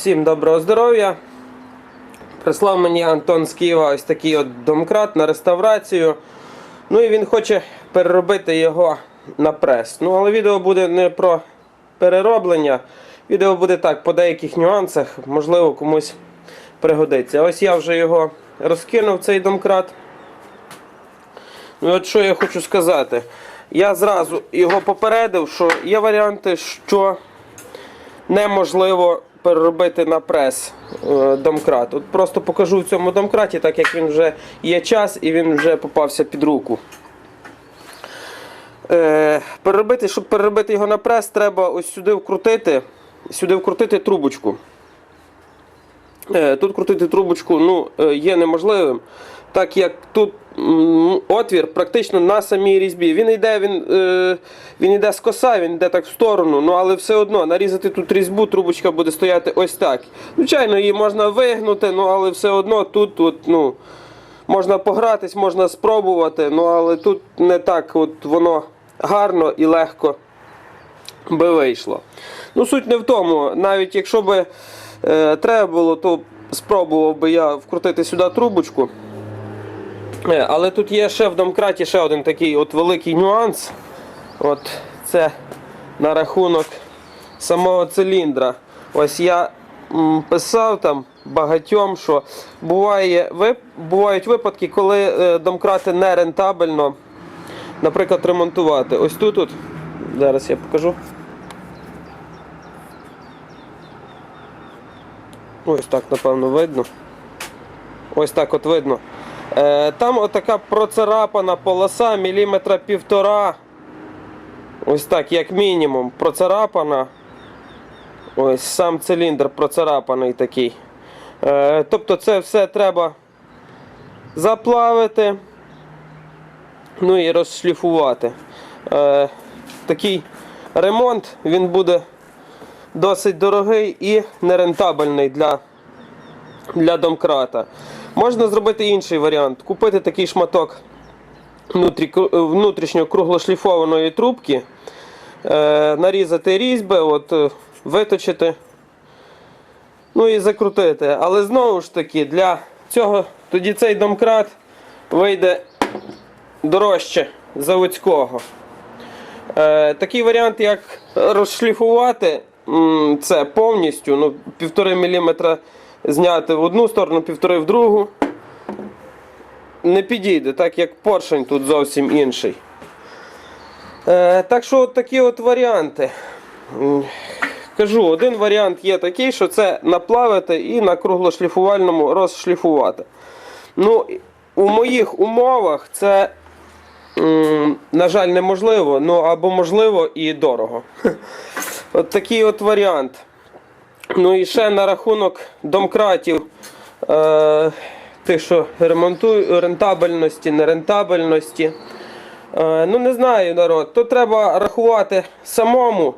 Всім доброго здоров'я. Прислав мені Антон з Києва ось такий от домкрат на реставрацію. Ну і він хоче переробити його на прес. Ну, але відео буде не про перероблення. Відео буде так, по деяких нюансах, можливо, комусь пригодиться. Ось я вже його розкинув, цей домкрат. Ну і от що я хочу сказати. Я зразу його попередив, що є варіанти, що неможливо переробити на прес е, домкрат. От просто покажу в цьому домкраті, так як він вже є час і він вже попався під руку. Е, переробити, щоб переробити його на прес, треба ось сюди вкрутити, сюди вкрутити трубочку. Е, Тут крутити трубочку ну, є неможливим, так як тут отвір практично на самій різьбі. Він йде, він, е, він йде з коса, він йде так в сторону, ну але все одно нарізати тут різьбу, трубочка буде стояти ось так. Звичайно, її можна вигнути, ну але все одно тут от, ну, можна погратись, можна спробувати, ну але тут не так от воно гарно і легко би вийшло. Ну, суть не в тому, навіть якщо би е, треба було, то спробував би я вкрутити сюди трубочку. Е, але тут є ще в домкраті ще один такий от великий нюанс. От це на рахунок самого циліндра. Ось я писав там багатьом, що буває, бувають випадки, коли е, домкрати не рентабельно, наприклад, ремонтувати. Ось тут, от, зараз я покажу. Ось так, напевно, видно. Ось так от видно. Е, там отака процарапана полоса міліметра півтора. Ось так, як мінімум, процарапана. Ось сам циліндр процарапаний такий. Е, тобто це все треба заплавити. Ну і розшліфувати. Е, такий ремонт він буде досить дорогий і нерентабельний для, для домкрата. Можна зробити інший варіант. Купити такий шматок внутрішньо круглошліфованої трубки, е, нарізати різьби, от, е, виточити, ну і закрутити. Але знову ж таки, для цього тоді цей домкрат вийде дорожче заводського. Е, такий варіант, як розшліфувати це повністю, ну, 1,5 мм зняти в одну сторону, півтори в другу. Не підійде, так як поршень тут зовсім інший. Е, так що от такі от варіанти. Кажу, один варіант є такий, що це наплавити і на круглошліфувальному розшліфувати. Ну, у моїх умовах це На жаль, неможливо, ну або можливо і дорого. От такий от варіант. Ну і ще на рахунок домкратів, е, тих, що ремонтують, рентабельності, нерентабельності. Е, ну не знаю, народ. То треба рахувати самому,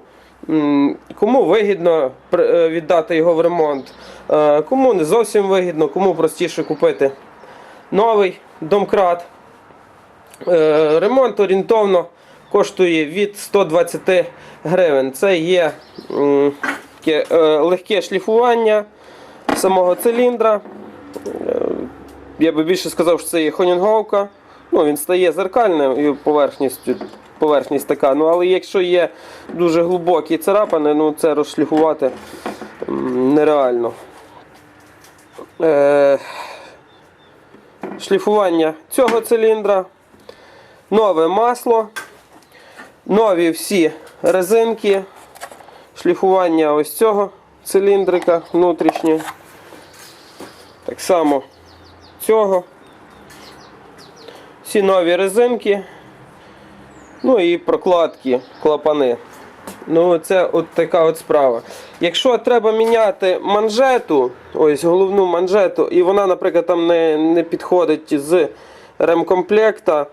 кому вигідно е, віддати його в ремонт, е, кому не зовсім вигідно, кому простіше купити новий домкрат. Е, Ремонт орієнтовно коштує від 120 гривень. Це є м, таке, е, легке шліфування самого циліндра. Е, Я би більше сказав, що це є хонінговка. Ну, він стає зеркальним і поверхністю. Поверхність така. Ну, але якщо є дуже глибокі царапини, ну це розшліфувати нереально. Е, шліфування цього циліндра нове масло, нові всі резинки, шліфування ось цього циліндрика внутрішнє. Так само цього. Всі нові резинки. Ну і прокладки, клапани. Ну, це от така от справа. Якщо треба міняти манжету, ось головну манжету, і вона, наприклад, там не, не підходить з ремкомплекта,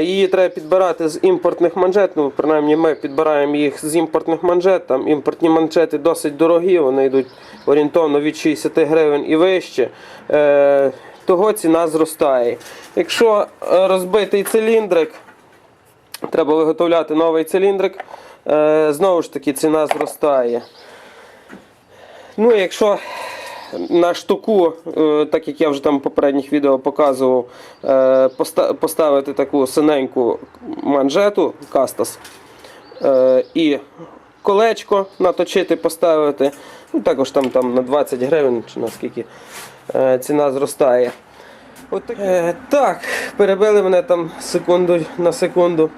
її треба підбирати з імпортних манжет. Ну, принаймні ми підбираємо їх з імпортних манжет. Там імпортні манжети досить дорогі, вони йдуть орієнтовно від 60 гривень і вище. Е, того ціна зростає. Якщо е, розбитий циліндрик, треба виготовляти новий циліндрик. Е, Знову ж таки, ціна зростає. Ну, якщо на штуку, е, так як я вже там в попередніх відео показував, е, поставити таку синеньку манжету кастас е, і колечко наточити, поставити. Ну, також там, там на 20 гривень чи наскільки ціна зростає. От так, перебили мене там секунду на секунду.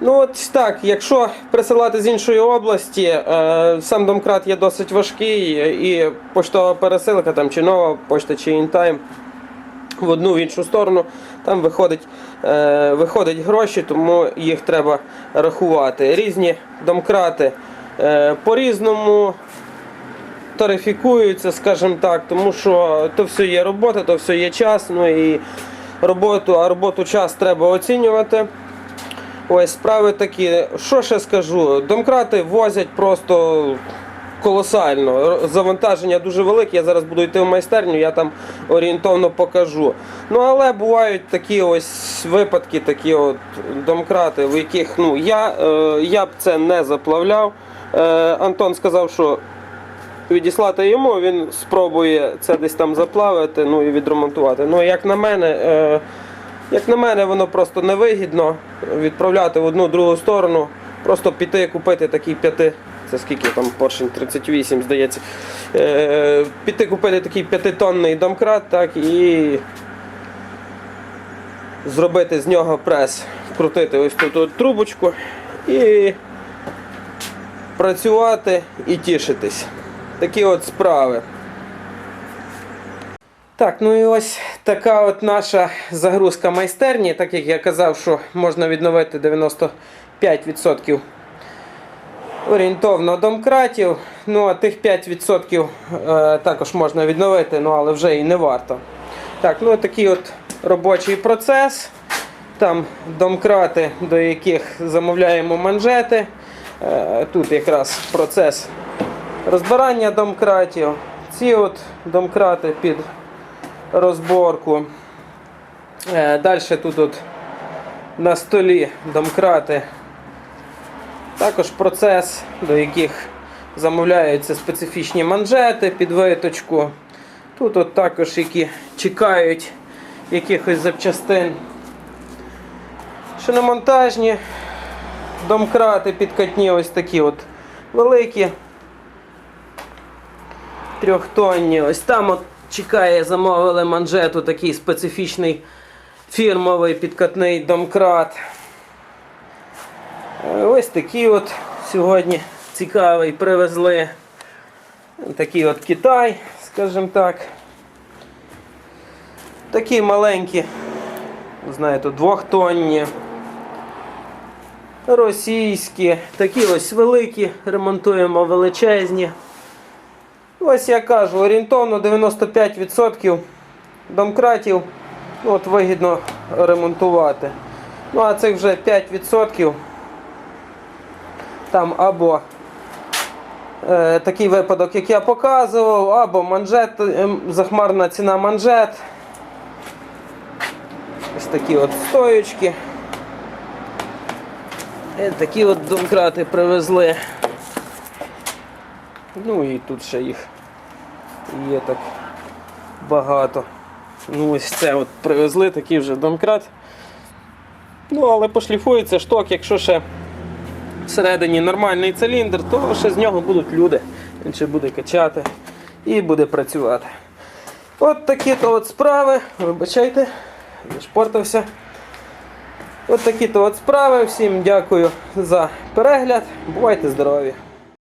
Ну от так, якщо присилати з іншої області, е, сам домкрат є досить важкий, і поштова пересилка, там чи нова пошта, чи інтайм в одну в іншу сторону, там виходить, е, виходить гроші, тому їх треба рахувати. Різні домкрати е, по-різному тарифікуються, скажімо так, тому що то все є робота, то все є час, ну і роботу, а роботу час треба оцінювати. Ось справи такі. Що ще скажу? Домкрати возять просто колосально. Завантаження дуже велике. Я зараз буду йти в майстерню, я там орієнтовно покажу. Ну але бувають такі ось випадки, такі от домкрати, в яких ну я, е, я б це не заплавляв. Е, Антон сказав, що відіслати йому, він спробує це десь там заплавити, ну і відремонтувати. Ну, як на мене, е, як на мене, воно просто невигідно відправляти в одну другу сторону. Просто піти купити такий п'яти. Це скільки там поршень 38, здається. Е, піти купити такий п'ятитонний домкрат, так, і зробити з нього прес, вкрутити ось тут трубочку і працювати і тішитись. Такі от справи. Так, ну і ось така от наша загрузка майстерні. Так як я казав, що можна відновити 95% орієнтовно домкратів. Ну, а тих 5% е, також можна відновити, ну але вже і не варто. Так, ну такий от робочий процес. Там домкрати, до яких замовляємо манжети. Е, тут якраз процес розбирання домкратів. Ці от домкрати під розборку. Е, Далі тут от на столі домкрати. Також процес, до яких замовляються специфічні манжети під виточку. Тут от також які чекають якихось запчастин. Шиномонтажні домкрати підкатні ось такі от великі. Трьохтонні. Ось там от чекає, замовили манжету такий специфічний фірмовий підкатний домкрат. Е, Ось такий от сьогодні цікавий привезли. Такий от Китай, скажімо так. Такі маленькі, знаєте, двохтонні. Російські, такі ось великі, ремонтуємо величезні. Ось я кажу, орієнтовно 95% домкратів от вигідно ремонтувати. Ну а цих вже 5% там або е, такий випадок, як я показував, або манжет, е, захмарна ціна манжет. Ось такі от стоючки. І такі от домкрати привезли. Ну і тут ще їх є так багато. Ну ось це от привезли, такий вже домкрат. Ну, але пошліфується шток, якщо ще всередині нормальний циліндр, то ще з нього будуть люди. Він ще буде качати і буде працювати. От такі то от справи. Вибачайте, зашпортався. От такі то от справи. Всім дякую за перегляд. Бувайте здорові!